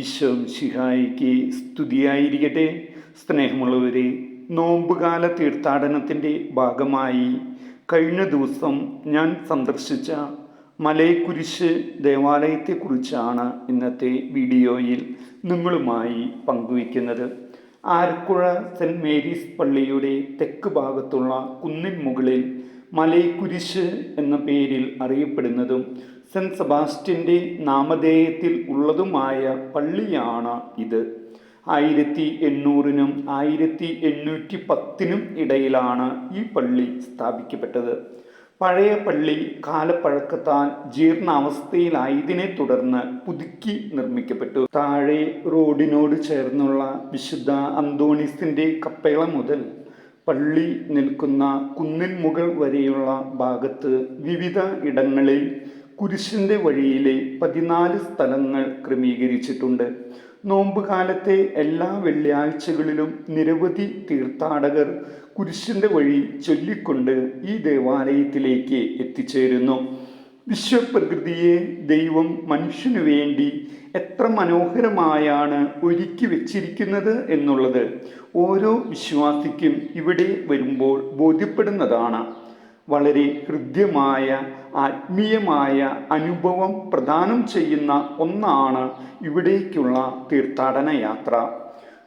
ഈശോ ശിഹായിക്ക് സ്തുതിയായിരിക്കട്ടെ. സ്നേഹമുള്ളവരെ നോമ്പുകാല തീർത്ഥാടനത്തിന്റെ ഭാഗമായി കഴിഞ്ഞ ദിവസം ഞാൻ സന്ദർശിച്ച മലയക്കുരിശ് ദേവാലയത്തെക്കുറിച്ചാണ് ഇന്നത്തെ വീഡിയോയിൽ നിങ്ങളുമായി പങ്കുവയ്ക്കുന്നത്. ആലക്കുഴ സെന്റ് മേരീസ് പള്ളിയുടെ തെക്ക് ഭാഗത്തുള്ള കുന്നിൻ മുകളിൽ മലയക്കുരിശ് എന്ന പേരിൽ അറിയപ്പെടുന്നതും സെന്റ് സെബാസ്റ്റ്യന്റെ നാമധേയത്തിൽ ഉള്ളതുമായ പള്ളിയാണ് ഇത്. ആയിരത്തി എണ്ണൂറിനും ആയിരത്തി എണ്ണൂറ്റി പത്തിനും ഇടയിലാണ് ഈ പള്ളി സ്ഥാപിക്കപ്പെട്ടത്. പഴയ പള്ളി കാലപ്പഴക്കത്താൽ ജീർണാവസ്ഥയിലായതിനെ തുടർന്ന് പുതുക്കി നിർമ്മിക്കപ്പെട്ടു. താഴെ റോഡിനോട് ചേർന്നുള്ള വിശുദ്ധ അന്തോണിസിന്റെ കപ്പേള മുതൽ പള്ളി നിൽക്കുന്ന കുന്നിൻ മുകൾ വരെയുള്ള ഭാഗത്ത് വിവിധ ഇടങ്ങളിൽ കുരിശിന്റെ വഴിയിലെ പതിനാല് സ്ഥലങ്ങൾ ക്രമീകരിച്ചിട്ടുണ്ട്. നോമ്പുകാലത്തെ എല്ലാ വെള്ളിയാഴ്ചകളിലും നിരവധി തീർത്ഥാടകർ കുരിശിന്റെ വഴി ചൊല്ലിക്കൊണ്ട് ഈ ദേവാലയത്തിലേക്ക് എത്തിച്ചേരുന്നു. വിശ്വപ്രകൃതിയെ ദൈവം മനുഷ്യനു വേണ്ടി എത്ര മനോഹരമായാണ് ഒരുക്കി വച്ചിരിക്കുന്നത് എന്നുള്ളത് ഓരോ വിശ്വാസിക്കും ഇവിടെ വരുമ്പോൾ ബോധ്യപ്പെടുന്നതാണ്. വളരെ ഹൃദ്യമായ ആത്മീയമായ അനുഭവം പ്രദാനം ചെയ്യുന്ന ഒന്നാണ് ഇവിടേക്കുള്ള തീർത്ഥാടന യാത്ര.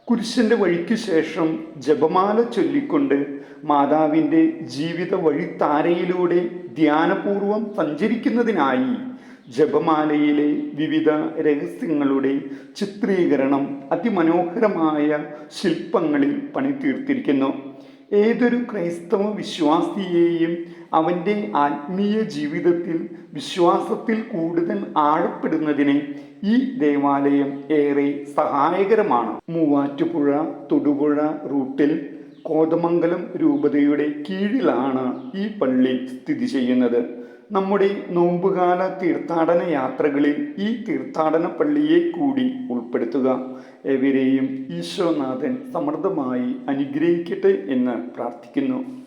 കുരിശിന്റെ വഴിക്ക് ശേഷം ജപമാല ചൊല്ലിക്കൊണ്ട് മാതാവിന്റെ ജീവിത വഴിത്താരയിലൂടെ ധ്യാനപൂർവം സഞ്ചരിക്കുന്നതിനായി ജപമാലയിലെ വിവിധ രഹസ്യങ്ങളുടെ ചിത്രീകരണം അതിമനോഹരമായ ശില്പങ്ങളിൽ പണിതീർത്തിരിക്കുന്നു. ഏതൊരു ക്രൈസ്തവ വിശ്വാസിയെയും അവന്റെ ആത്മീയ ജീവിതത്തിൽ വിശ്വാസത്തിൽ കൂടുതൽ ആഴപ്പെടുന്നതിന് ഈ ദേവാലയം ഏറെ സഹായകരമാണ്. മൂവാറ്റുപുഴ തൊടുപുഴ റൂട്ടിൽ കോതമംഗലം രൂപതയുടെ കീഴിലാണ് ഈ പള്ളി സ്ഥിതി ചെയ്യുന്നത്. നമ്മുടെ നോമ്പുകാല തീർത്ഥാടന യാത്രകളിൽ ഈ തീർത്ഥാടന പള്ളിയെ കൂടി ഉൾപ്പെടുത്തുക. എവരെയും ഈശോനാഥൻ സമൃദ്ധമായി അനുഗ്രഹിക്കട്ടെ എന്ന് പ്രാർത്ഥിക്കുന്നു.